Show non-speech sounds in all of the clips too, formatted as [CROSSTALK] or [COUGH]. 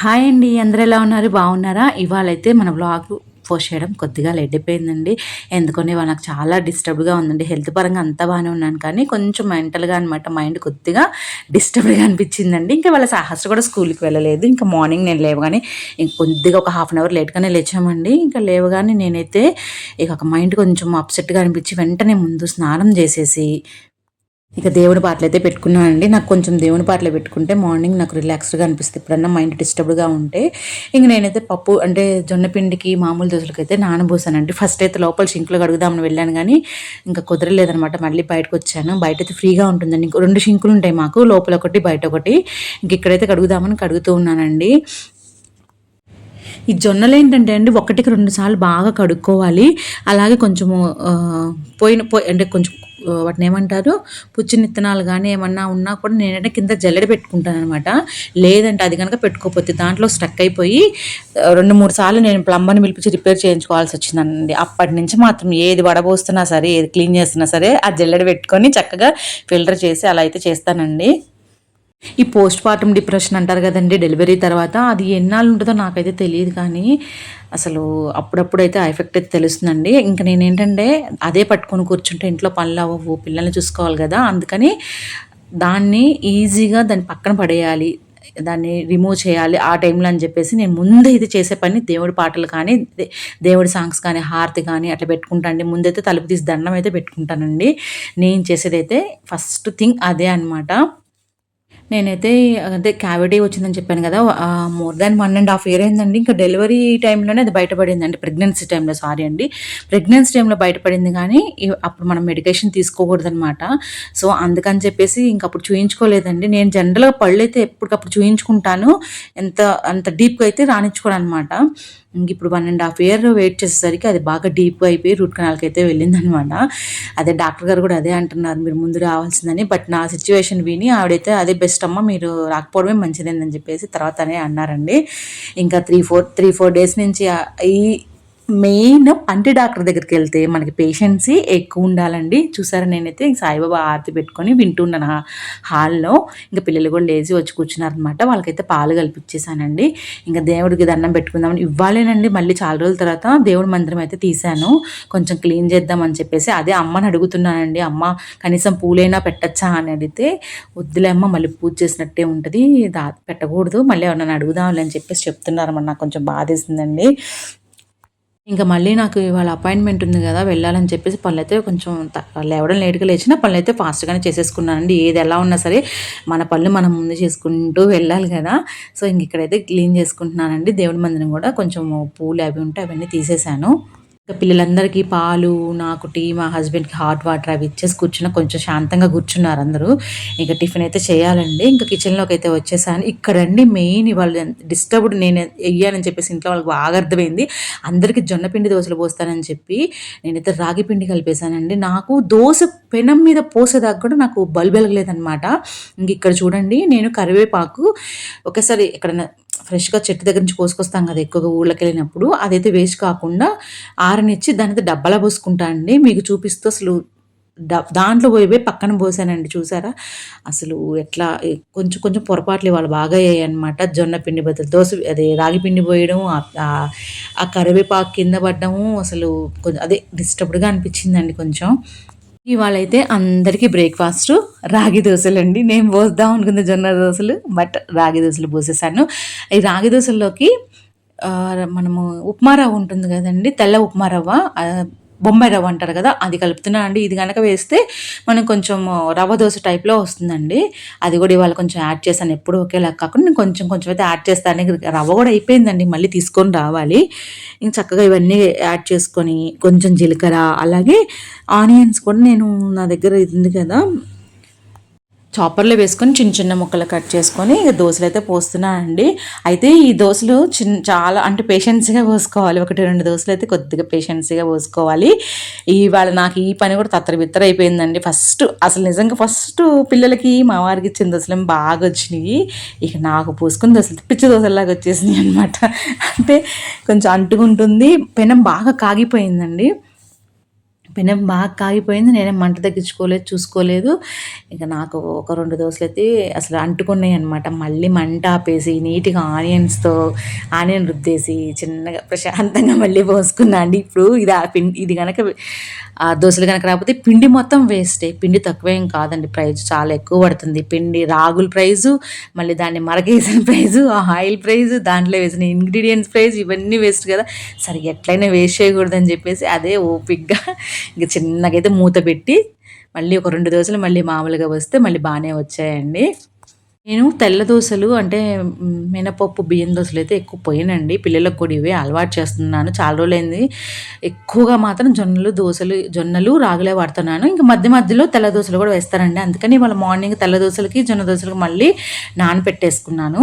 Hi అండి అందరూ ఎలా ఉన్నారు? బాగున్నారా? ఇవాళైతే మన బ్లాగ్ పోస్ట్ చేయడం కొద్దిగా లేట్ అయిపోయిందండి. ఎందుకని ఇవాళ నాకు చాలా డిస్టర్బ్గా ఉందండి. హెల్త్ పరంగా అంతా బాగానే ఉన్నాను కానీ కొంచెం మెంటల్గా అనమాట మైండ్ కొద్దిగా డిస్టర్బ్గా అనిపించిందండి. ఇంకా వాళ్ళ సాహస కూడా స్కూల్కి వెళ్ళలేదు. ఇంకా మార్నింగ్ నేను లేవగానే ఇంక కొద్దిగా ఒక హాఫ్ అన్ అవర్ లేట్గానే లేచామండి. ఇంకా లేవగానే నేనైతే ఇక ఒక మైండ్ కొంచెం అప్సెట్గా అనిపించి వెంటనే ముందు స్నానం చేసేసి ఇక దేవుడి పాటలు అయితే పెట్టుకున్నానండి. నాకు కొంచెం దేవుని పాటలు పెట్టుకుంటే మార్నింగ్ నాకు రిలాక్స్డ్గా అనిపిస్తుంది. ఎప్పుడన్నా మైండ్ డిస్టర్బ్డ్గా ఉంటే ఇంక నేనైతే పప్పు అంటే జొన్న పిండికి మామూలు దోశలకి అయితే నానబోసానండి. ఫస్ట్ అయితే లోపల షింక్లో కడుగుదామని వెళ్ళాను కానీ ఇంకా కుదరలేదనమాట మళ్ళీ బయటకు వచ్చాను. బయట అయితే ఫ్రీగా ఉంటుందండి. ఇంకో రెండు షింకులు ఉంటాయి మాకు లోపల ఒకటి బయట ఒకటి. ఇంక ఇక్కడైతే కడుగుదామని కడుగుతూ ఉన్నానండి. ఈ జొన్నలు ఏంటంటే అండి ఒకటికి రెండు సార్లు బాగా కడుక్కోవాలి. అలాగే కొంచెము పోయిన పోయి అంటే కొంచెం వాటిని ఏమంటారు? పుచ్చిన నిత్తనాలు కానీ ఏమన్నా ఉన్నా కూడా నేనంటే కింద జల్లెడ పెట్టుకుంటాను అనమాట లేదంటే అది కనుక పెట్టుకోకపోతే దాంట్లో స్టక్ అయిపోయి రెండు మూడు సార్లు నేను ప్లంబర్ని పిలిపించి రిపేర్ చేయించుకోవాల్సి వచ్చిందండి అప్పటి నుంచి మాత్రం ఏది వడబోస్తున్నా సరే ఏది క్లీన్ చేస్తున్నా సరే ఆ జల్లెడ పెట్టుకొని చక్కగా ఫిల్టర్ చేసి అలా అయితే చేస్తానండి. ఈ పోస్ట్ పార్టమ్ డిప్రెషన్ అంటారు కదండి డెలివరీ తర్వాత అది ఎన్నాళ్ళు ఉంటుందో నాకైతే తెలియదు కానీ అసలు అప్పుడప్పుడు అయితే ఆ ఎఫెక్ట్ అయితే తెలుస్తుందండి. ఇంకా నేను ఏంటంటే అదే పట్టుకొని కూర్చుంటే ఇంట్లో పనులు అవ్వవు పిల్లల్ని చూసుకోవాలి కదా అందుకని దాన్ని ఈజీగా దాన్ని పక్కన పడేయాలి దాన్ని రిమూవ్ చేయాలి ఆ టైంలో అని చెప్పేసి నేను ముందే ఇది చేసే పని దేవుడి పాటలు కానీ దేవుడి సాంగ్స్ కానీ హారతి కానీ అట్లా పెట్టుకుంటానండి ముందైతే తలుపు తీసి దండం అయితే పెట్టుకుంటానండి. నేను చేసేదైతే ఫస్ట్ థింగ్ అదే అనమాట నేనైతే అదే క్యావిటీ వచ్చిందని చెప్పాను కదా more than one and half year అయిందండి. ఇంకా డెలివరీ టైంలోనే అది బయటపడింది ప్రెగ్నెన్సీ టైంలో సారీ అండి. ప్రెగ్నెన్సీ టైంలో బయటపడింది కానీ అప్పుడు మనం మెడికేషన్ తీసుకోకూడదనమాట సో అందుకని చెప్పేసి ఇంక అప్పుడు చూయించుకోలేదండి. నేను జనరల్గా పళ్ళు అయితే ఎప్పటికప్పుడు చూయించుకుంటాను. ఎంత అంత డీప్గా అయితే రాణించుకోను అనమాట ఇప్పుడు one and half year wait చేసేసరికి అది బాగా డీప్గా అయిపోయి రూట్ కెనాల్కి అయితే వెళ్ళిందనమాట అదే డాక్టర్ గారు కూడా అదే అంటున్నారు మీరు ముందు రావాల్సిందని. బట్ నా సిచ్యువేషన్ విని ఆవిడైతే అదే బెస్ట్ అమ్మ మీరు రాకపోవడమే మంచిదేనని చెప్పేసి తర్వాతనే అన్నారండి. ఇంకా three four three four days నుంచి ఈ మెయిన్ పంటి డాక్టర్ దగ్గరికి వెళ్తే మనకి పేషెన్సీ ఎక్కువ ఉండాలండి. చూసారా నేనైతే సాయిబాబా ఆరతి పెట్టుకొని వింటున్నాను హాల్లో. ఇంకా పిల్లలు కూడా లేచి వచ్చి కూర్చున్నారనమాట. వాళ్ళకైతే పాలు కల్పించేసానండి ఇంకా దేవుడికి దండం పెట్టుకుందామని ఇవ్వాలేనండి. మళ్ళీ చాలా రోజుల తర్వాత దేవుడి మందిరం అయితే తీశాను. కొంచెం క్లీన్ చేద్దామని చెప్పేసి అదే అమ్మని అడుగుతున్నానండి. అమ్మ కనీసం పూలైనా పెట్టచ్చా అని అడిగితే వద్దులే అమ్మ మళ్ళీ పూజ చేసినట్టే ఉంటుంది. దా పెట్టకూడదు. మళ్ళీ ఎవరన్నా అడుగుదాంలే అని చెప్పేసి చెప్తున్నారమ్మ నాకు కొంచెం బాధేసిందండి. ఇంకా మళ్ళీ నాకు ఇవాళ అపాయింట్మెంట్ ఉంది కదా వెళ్ళాలని చెప్పేసి పనులు అయితే కొంచెం లేవడం లేట్గా లేచిన పనులు అయితే ఫాస్ట్గానే చేసేసుకున్నానండి. ఏది ఎలా ఉన్నా సరే మన పనులు మనం ముందు చేసుకుంటూ వెళ్ళాలి కదా. సో ఇంక ఇక్కడైతే క్లీన్ చేసుకుంటున్నానండి. దేవుడి మందిరం కూడా కొంచెం పూలు అవి ఉంటే అవన్నీ తీసేశాను. ఇంకా పిల్లలందరికీ పాలు నాకు టీ మా హస్బెండ్కి హాట్ వాటర్ అవి ఇచ్చేసి కూర్చున్న కొంచెం శాంతంగా కూర్చున్నారు అందరూ. ఇంకా టిఫిన్ అయితే చేయాలండి. ఇంకా కిచెన్లోకి అయితే వచ్చేసాను. ఇక్కడండి మెయిన్ ఇవాళ డిస్టర్బ్డ్ నేను వెయ్యానని చెప్పేసి ఇంట్లో వాళ్ళకి బాగా అర్థమైంది. అందరికీ జొన్నపిండి దోశలు పోస్తానని చెప్పి నేనైతే రాగి పిండి కలిపేశానండి. నాకు దోశ పెనం మీద పోసేదాకా కూడా నాకు బల్బు వెలగలేదనమాట ఇంక ఇక్కడ చూడండి నేను కరివేపాకు ఒకసారి ఎక్కడన్నా ఫ్రెష్గా చెట్టు దగ్గర నుంచి కోసుకొస్తాం కదా ఎక్కువగా ఊళ్ళకి వెళ్ళినప్పుడు. అదైతే వేస్ట్ కాకుండా ఆరనిచ్చి దాని అయితే డబ్బాలా పోసుకుంటా అండి. మీకు చూపిస్తూ అసలు దాంట్లో పోయి పక్కన పోసానండి చూసారా? అసలు ఎట్లా కొంచెం కొంచెం పొరపాట్లు వాళ్ళు బాగా అయ్యాయి అనమాట జొన్న పిండి బదులు దోశ అదే రాగి పిండి పోయడం ఆ కరివేపాకు కింద పడ్డము అసలు కొంచెం అదే డిస్టర్బ్డ్గా అనిపించిందండి కొంచెం. ఇవాళ అయితే అందరికీ బ్రేక్ఫాస్ట్ రాగి దోశలండి. అండి నేను పోద్దాం అనుకుంది జొన్న దోశలు బట్ రాగి దోశలు పోసేసాను. ఈ రాగి దోశల్లోకి మనము ఉప్మా రవ్వ ఉంటుంది కదండి తెల్ల ఉప్మా రవ్వ బొంబాయి రవ్వ అంటారు కదా అది కలుపుతున్నాను అండి ఇది కనుక వేస్తే మనం కొంచెం రవ్వ దోశ టైప్లో వస్తుందండి. అది కూడా ఇవాళ కొంచెం యాడ్ చేశాను. ఎప్పుడు ఒకేలా కాకుండా నేను కొంచెం కొంచెం అయితే యాడ్ చేస్తాను. రవ్వ కూడా అయిపోయిందండి. మళ్ళీ తీసుకొని రావాలి. ఇంక చక్కగా ఇవన్నీ యాడ్ చేసుకొని కొంచెం జీలకర్ర అలాగే ఆనియన్స్ కూడా నేను నా దగ్గర ఇది ఉంది కదా చాపర్లో వేసుకొని చిన్న చిన్న ముక్కలు కట్ చేసుకొని దోశలు అయితే పోస్తున్నానండి అయితే ఈ దోశలు చిన్న చాలా అంటే పేషెన్స్గా పోసుకోవాలి. ఒకటి రెండు దోశలు అయితే కొద్దిగా పేషెన్స్గా పోసుకోవాలి. ఇవాళ నాకు ఈ పని కూడా తత్తర బిత్తర అయిపోయిందండి. ఫస్ట్ అసలు నిజంగా ఫస్ట్ పిల్లలకి మా వారికి ఇచ్చిన దోశలు బాగా వచ్చినాయి. ఇక నాకు పోసుకుని దోశలు పిచ్చి దోశలాగా వచ్చేసినాయి అనమాట అంటే కొంచెం అంటుకుంటుంది పెనం బాగా కాగిపోయిందండి. పెనం బాగా కాగిపోయింది. నేనే మంట తగ్గించుకోలేదు చూసుకోలేదు. ఇక నాకు ఒక రెండు దోశలు అయితే అసలు అంటుకున్నాయి అనమాట మళ్ళీ మంట ఆపేసి నీట్గా ఆనియన్స్తో ఆనియన్ రుద్దేసి చిన్నగా ప్రశాంతంగా మళ్ళీ పోసుకున్నా అండి ఇప్పుడు ఇది ఆ పిండి ఇది కనుక దోశలు కనుక రాకపోతే పిండి మొత్తం వేస్టే. పిండి తక్కువేం కాదండి. ప్రైస్ చాలా ఎక్కువ పడుతుంది. పిండి రాగుల ప్రైజు మళ్ళీ దాన్ని మరగేసిన ప్రైజు ఆ ఆయిల్ ప్రైజు దాంట్లో వేసిన ఇంగ్రీడియంట్స్ ప్రైస్ ఇవన్నీ వేస్ట్ కదా. సరే ఎట్లయినా వేస్ట్ చేయకూడదని చెప్పేసి అదే ఓపిక్గా ఇంక చిన్నగైతే మూత పెట్టి మళ్ళీ ఒక రెండు దోశలు మళ్ళీ మామూలుగా వస్తే మళ్ళీ బాగానే వచ్చాయండి. నేను తెల్ల దోశలు అంటే మినపప్పు బియ్యం దోశలు అయితే ఎక్కువ పోయానండి. పిల్లలకు కూడా ఇవే అలవాటు చేస్తున్నాను. చాలా రోజులైంది. ఎక్కువగా మాత్రం జొన్నలు దోశలు జొన్నలు రాగులే వాడుతున్నాను. ఇంకా మధ్య మధ్యలో తెల్ల దోశలు కూడా వేస్తారండి. అందుకని వాళ్ళ మార్నింగ్ తెల్ల దోశలకి జొన్న దోశలకి మళ్ళీ నానపెట్టేసుకున్నాను.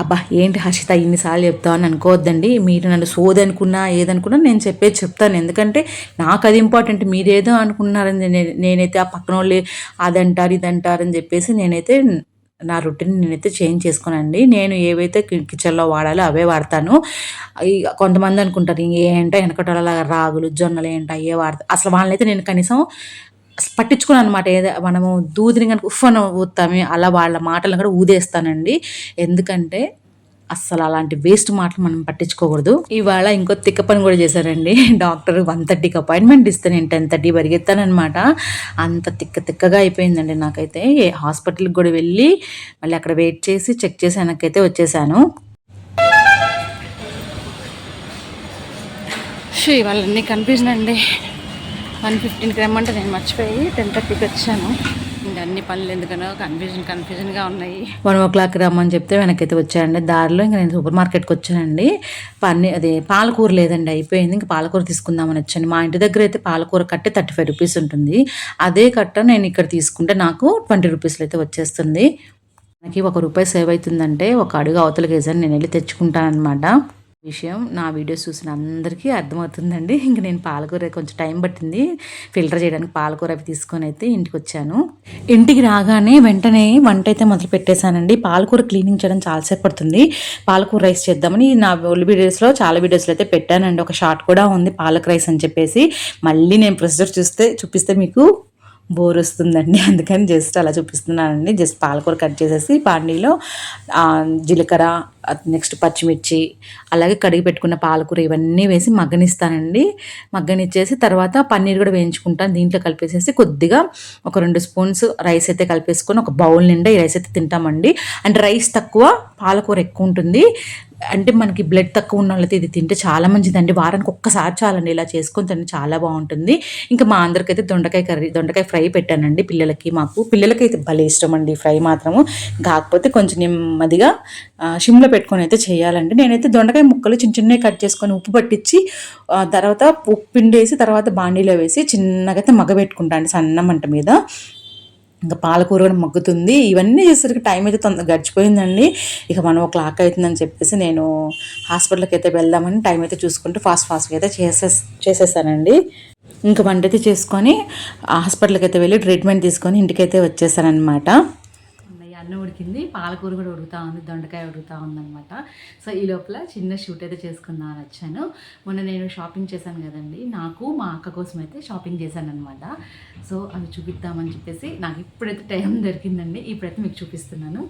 అబ్బా ఏంటి హర్షిత ఇన్నిసార్లు చెప్తావు అని అనుకోవద్దండి. మీరు నన్ను సోదనుకున్నా ఏదనుకున్నా నేను చెప్పేది చెప్తాను. ఎందుకంటే నాకు అది ఇంపార్టెంట్. మీరేదో అనుకున్నారని నేనైతే ఆ పక్కన వాళ్ళు అదంటారు ఇదంటారని అని చెప్పేసి నేనైతే నా రొటీన్ నేనైతే చేంజ్ చేసుకోనండి నేను ఏవైతే కిచెన్లో వాడాలో అవే వాడతాను. కొంతమంది అనుకుంటారు ఏంటో వెనకటలా రాగులు జొన్నలు ఏంటో అయ్యే వాడతాను అసలు వాళ్ళనైతే నేను కనీసం పట్టించుకున్నాను అనమాట ఏదో మనము దూదిని కనుక ఉఫ్ అని ఊతామే అలా వాళ్ళ మాటలను కూడా ఊదేస్తానండి. ఎందుకంటే అస్సలు అలాంటి వేస్ట్ మాటలు మనం పట్టించుకోకూడదు. ఇవాళ ఇంకో తిక్క పని కూడా చేశారండి. డాక్టర్ వన్ థర్టీకి అపాయింట్మెంట్ ఇస్తే నేను టెన్ థర్టీ పరిగెత్తానమాట అంత తిక్క తిక్కగా అయిపోయిందండి నాకైతే. హాస్పిటల్కి కూడా వెళ్ళి మళ్ళీ అక్కడ వెయిట్ చేసి చెక్ చేసి వెనకైతే వచ్చేసాను. ఇవాళ అన్నీ కన్ఫ్యూజన్ అండి వన్ ఫిఫ్టీన్కి రమ్మంటే నేను మర్చిపోయి టెన్ థర్టీకి వచ్చాను. అన్ని పనులు ఎందుకనో కన్ఫ్యూజన్ కన్ఫ్యూజన్గా ఉన్నాయి. వన్ ఓ క్లాక్ రమ్మని చెప్తే వెనకైతే వచ్చానండి దారిలో ఇంకా నేను సూపర్ మార్కెట్కి వచ్చానండి. పన్నీ అదే పాలకూర లేదండి అయిపోయింది. ఇంకా పాలకూర తీసుకుందామని వచ్చాను. మా ఇంటి దగ్గర అయితే పాలకూర కట్టే థర్టీ ఫైవ్ రూపీస్ ఉంటుంది. అదే కట్ట నేను ఇక్కడ తీసుకుంటే నాకు ట్వంటీ రూపీస్లో అయితే వచ్చేస్తుంది. మనకి ఒక రూపాయి సేవ్ అవుతుందంటే ఒక అడుగు అవతలకి వేసాను నేను వెళ్ళి తెచ్చుకుంటాను అనమాట విషయం. నా వీడియోస్ చూసిన అందరికీ అర్థమవుతుందండి. ఇంక నేను పాలకూర కొంచెం టైం పట్టింది. ఫిల్టర్ చేయడానికి పాలకూర అవి తీసుకొని అయితే ఇంటికి వచ్చాను ఇంటికి రాగానే వెంటనే వంట అయితే మొదలు పెట్టేశానండి. పాలకూర క్లీనింగ్ చేయడం చాలాసేపు పడుతుంది. పాలకూర రైస్ చేద్దామని నా ఓల్డ్ వీడియోస్లో చాలా వీడియోస్లో అయితే పెట్టానండి. ఒక షార్ట్ కూడా ఉంది పాలక్ రైస్ అని చెప్పేసి. మళ్ళీ నేను ప్రొసీజర్ చూస్తే చూపిస్తే మీకు బోర్ వస్తుందండి. అందుకని జస్ట్ అలా చూపిస్తున్నానండి. జస్ట్ పాలకూర కట్ చేసేసి పాండీలో జీలకర్ర నెక్స్ట్ పచ్చిమిర్చి అలాగే కడిగి పెట్టుకున్న పాలకూర ఇవన్నీ వేసి మగ్గనిస్తానండి. మగ్గనిచ్చేసి తర్వాత పన్నీర్ కూడా వేయించుకుంటాను. దీంట్లో కలిపేసేసి కొద్దిగా ఒక రెండు స్పూన్స్ రైస్ అయితే కలిపేసుకొని ఒక బౌల్ నిండా ఈ రైస్ అయితే తింటామండి. అంటే రైస్ తక్కువ పాలకూర ఎక్కువ ఉంటుంది. అంటే మనకి బ్లడ్ తక్కువ ఉన్న వాళ్ళైతే ఇది తింటే చాలా మంచిదండి. వారానికి ఒక్కసారి చాలండి ఇలా చేసుకొని తింటే చాలా బాగుంటుంది. ఇంకా మా అందరికైతే దొండకాయ కర్రీ దొండకాయ ఫ్రై పెట్టానండి పిల్లలకి మాకు. పిల్లలకి అయితే భలే ఇష్టం అండి ఫ్రై మాత్రము. కాకపోతే కొంచెం నెమ్మదిగా సిమ్లో పెట్టుకొని అయితే చేయాలండి. నేనైతే దొండకాయ ముక్కలు చిన్న చిన్నవి కట్ చేసుకొని ఉప్పు పట్టించి తర్వాత ఉప్పు పిండేసి తర్వాత బాండీలో వేసి చిన్నగా అయితే మగ్గబెట్టుకుంటాను సన్న మంట మీద. ఇంకా పాలకూర కూడా మగ్గుతుంది. ఇవన్నీ చేసరికి టైం అయితే తొందర గడిచిపోయిందండి. ఇక మనం ఒక క్లాక్ అవుతుందని చెప్పేసి నేను హాస్పిటల్కి అయితే వెళ్దామని టైం అయితే చూసుకుంటూ ఫాస్ట్ ఫాస్ట్గా అయితే చేసే చేసేసానండి. ఇంకా వంట అయితే చేసుకొని హాస్పిటల్కి అయితే వెళ్ళి ట్రీట్మెంట్ తీసుకొని ఇంటికైతే వచ్చేసానమాట అన్నం ఉడికింది పాలకూర కూడా ఉడుకుతా ఉంది దొండకాయ ఉడుకుతా ఉందన్నమాట. సో ఈ లోపల చిన్న షూట్ అయితే చేసుకుందాం అని వచ్చాను. మొన్న నేను షాపింగ్ చేశాను కదండి నాకు మా అక్క కోసం అయితే షాపింగ్ చేశాను అనమాట సో అవి చూపిద్దామని చెప్పేసి నాకు ఇప్పుడైతే టైం దొరికిందండి ఇప్పుడైతే మీకు చూపిస్తున్నాను.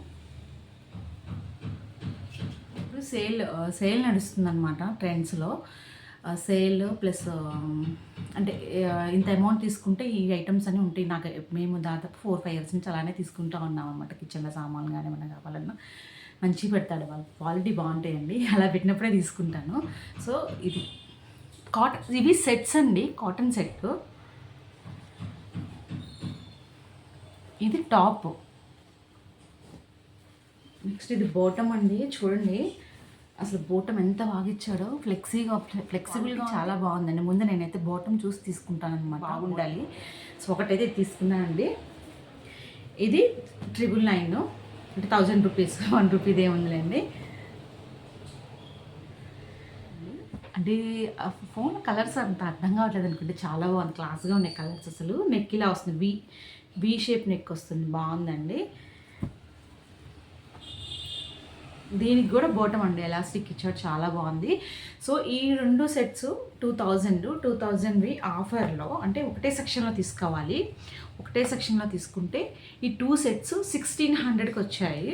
ఇప్పుడు సేల్ సేల్ నడుస్తుంది అనమాట ట్రెండ్స్లో సేల్ ప్లస్ అంటే ఇంత అమౌంట్ తీసుకుంటే ఈ ఐటమ్స్ అన్నీ ఉంటాయి. నాకు మేము దాదాపు ఫోర్ ఫైవ్ ఇయర్స్ నుంచి అలానే తీసుకుంటూ ఉన్నాం అనమాట కిచెన్లో సామాన్లు కానీ ఏమైనా కావాలన్నా. మంచిగా పెడతాడు. వాళ్ళు క్వాలిటీ బాగుంటాయండి. [LAUGHS] అలా పెట్టినప్పుడే తీసుకుంటాను. సో ఇది కాటన్ ఇవి సెట్స్ అండి. కాటన్ సెట్ ఇది టాప్ నెక్స్ట్ ఇది బాటమ్ అండి. చూడండి. అసలు బోటం ఎంత బాగా ఇచ్చాడో ఫ్లెక్సీగా ఫ్లెక్సిబుల్గా చాలా బాగుందండి. ముందు నేనైతే బోటం చూసి తీసుకుంటాను అనమాట బాగుండాలి సో ఒకటైతే తీసుకున్నానండి. ఇది ట్రిపుల్ నైన్. అంటే థౌజండ్ రూపీస్. వన్ రూపీది ఏముందిలేండి అంటే ఫోన్ కలర్స్ అంత అర్థం కావట్లేదు అనుకుంటే చాలా బాగుంది. క్లాస్గా ఉన్నాయి కలర్స్ అసలు. నెక్ ఇలా వస్తుంది. వి వి షేప్ నెక్ వస్తుంది. బాగుందండి. దీనికి కూడా బోటం అండి ఎలాస్టిక్ ఇచ్చాడు చాలా బాగుంది. సో ఈ రెండు సెట్స్ టూ థౌజండ్ టూ థౌజండ్వి ఆఫర్లో అంటే ఒకటే సెక్షన్లో తీసుకోవాలి. ఒకటే సెక్షన్లో తీసుకుంటే ఈ టూ సెట్స్ సిక్స్టీన్ హండ్రెడ్కి వచ్చాయి.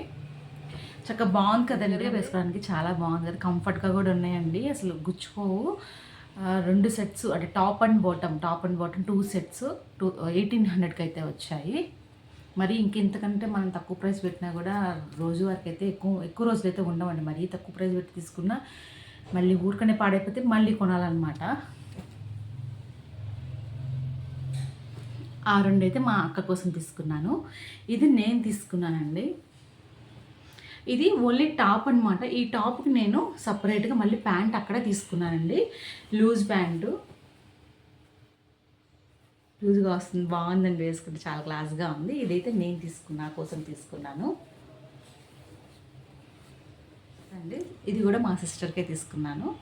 చక్కగా బాగుంది కదండి వేసుకోవడానికి చాలా బాగుంది కదా కంఫర్ట్గా కూడా ఉన్నాయండి అసలు గుచ్చుకోవు. రెండు సెట్స్ అంటే top and bottom top and bottom two sets two eighteen హండ్రెడ్కి అయితే వచ్చాయి. మరి ఇంకెంతకంటే మనం తక్కువ ప్రైస్ పెట్టినా కూడా రోజు వరకు అయితే ఎక్కువ ఎక్కువ రోజులు అయితే ఉండవండి. మరీ తక్కువ ప్రైస్ పెట్టి తీసుకున్నా మళ్ళీ ఊరికనే పాడైపోతే మళ్ళీ కొనాలన్నమాట. ఆ రెండు అయితే మా అక్క కోసం తీసుకున్నాను. ఇది నేను తీసుకున్నానండి. ఇది ఓన్లీ టాప్ అనమాట ఈ టాప్కి నేను సపరేట్గా మళ్ళీ ప్యాంట్ అక్కడే తీసుకున్నానండి. Loose pant. లూజ్గా వస్తుంది బాగుందండి వేసుకుంటే. చాలా క్లాస్గా ఉంది. ఇదైతే నేను తీసుకున్నా కోసం తీసుకున్నాను. అండి ఇది కూడా మా సిస్టర్కే తీసుకున్నాను.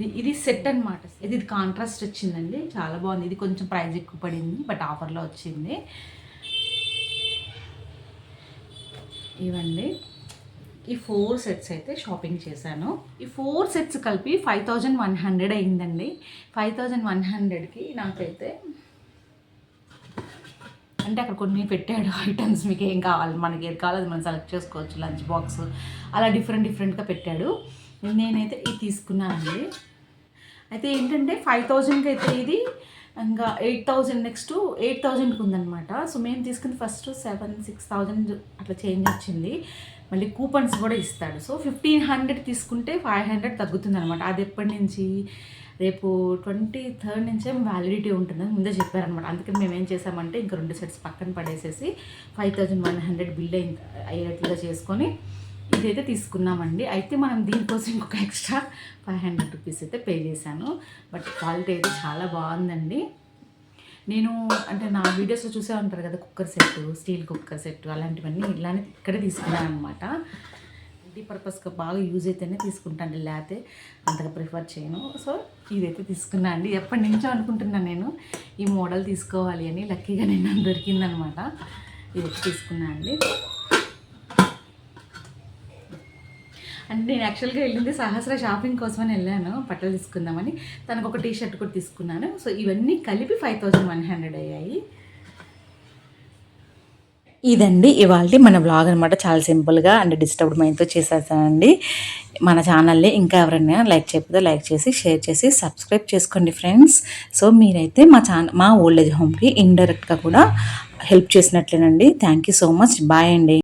ఇది- సెట్ అనమాట ఇది ఇది కాంట్రాస్ట్ వచ్చిందండి. చాలా బాగుంది. ఇది కొంచెం ప్రైజ్ ఎక్కువ పడింది బట్ ఆఫర్లో వచ్చింది. ఇవండి ఈ ఫోర్ సెట్స్ అయితే షాపింగ్ చేశాను. ఈ ఫోర్ సెట్స్ కలిపి ఫైవ్ థౌజండ్ వన్ హండ్రెడ్ అయిందండి. ఫైవ్ థౌజండ్ వన్ హండ్రెడ్కి నాకైతే అంటే అక్కడ కొన్ని పెట్టాడు [LAUGHS] ఐటమ్స్ మీకు ఏం కావాలి? మనకి ఏది కావాలో అది మనం సెలెక్ట్ చేసుకోవచ్చు లంచ్ బాక్స్. అలా డిఫరెంట్ డిఫరెంట్గా పెట్టాడు. నేనైతే ఇది తీసుకున్నానండి. అయితే ఏంటంటే ఫైవ్ థౌజండ్కి అయితే ఇది ఇంకా ఎయిట్ థౌజండ్ నెక్స్ట్ ఎయిట్ థౌజండ్కి ఉందన్నమాట. సో మేము తీసుకుంది ఫస్ట్ సెవెన్ సిక్స్ థౌజండ్ అట్లా చేంజ్ వచ్చింది. మళ్ళీ కూపన్స్ కూడా ఇస్తాడు. సో ఫిఫ్టీన్ హండ్రెడ్ తీసుకుంటే ఫైవ్ హండ్రెడ్ తగ్గుతుంది అనమాట అది ఎప్పటి నుంచి? రేపు ట్వంటీ థర్డ్ నుంచే వ్యాలిడిటీ ఉంటుందని ముందే చెప్పారనమాట అందుకని మేము ఏం చేసామంటే ఇంకా రెండు సెట్స్ పక్కన పడేసేసి five thousand one hundred bill అయిన అయ్యేట్లుగా చేసుకొని ఇదైతే తీసుకున్నామండి. అయితే మనం దీనికోసం ఇంకొక ఎక్స్ట్రా ఫైవ్ హండ్రెడ్ రూపీస్ అయితే పే చేశాను. బట్ క్వాలిటీ అయితే చాలా బాగుందండి. నేను అంటే నా వీడియోస్లో చూసే ఉంటారు కదా cooker set steel cooker set అలాంటివన్నీ ఇలానే ఇక్కడే తీసుకున్నాను అనమాట ఇంటి పర్పస్గా బాగా యూజ్ అయితేనే తీసుకుంటాను లేకపోతే అంతగా ప్రిఫర్ చేయను. సో ఇదైతే తీసుకున్నా అండి. ఎప్పటి నుంచో అనుకుంటున్నాను నేను ఈ మోడల్ తీసుకోవాలి అని లక్కీగా నేను నాకు దొరికిందనమాట. ఇదైతే తీసుకున్నా అండి. అంటే నేను యాక్చువల్గా వెళ్ళింది సహస్ర షాపింగ్ కోసమని వెళ్ళాను. బట్టలు తీసుకుందామని. తనకు ఒక టీ షర్ట్ కూడా తీసుకున్నాను. సో ఇవన్నీ కలిపి ఫైవ్ థౌజండ్ వన్ హండ్రెడ్ అయ్యాయి. ఇదండి ఇవాళ మన బ్లాగ్ అనమాట చాలా సింపుల్గా అండ్ డిస్టర్బ్డ్ మైండ్తో చేసేసానండి. మన ఛానల్ని ఇంకా ఎవరైనా లైక్ చేయకపోతే లైక్ చేసి షేర్ చేసి సబ్స్క్రైబ్ చేసుకోండి ఫ్రెండ్స్ సో మీరైతే మా ఛానల్ మా ఓల్డ్ ఏజ్ హోమ్కి ఇండైరెక్ట్గా కూడా help చేసినట్లేనండి. Thank you so much bye అండి.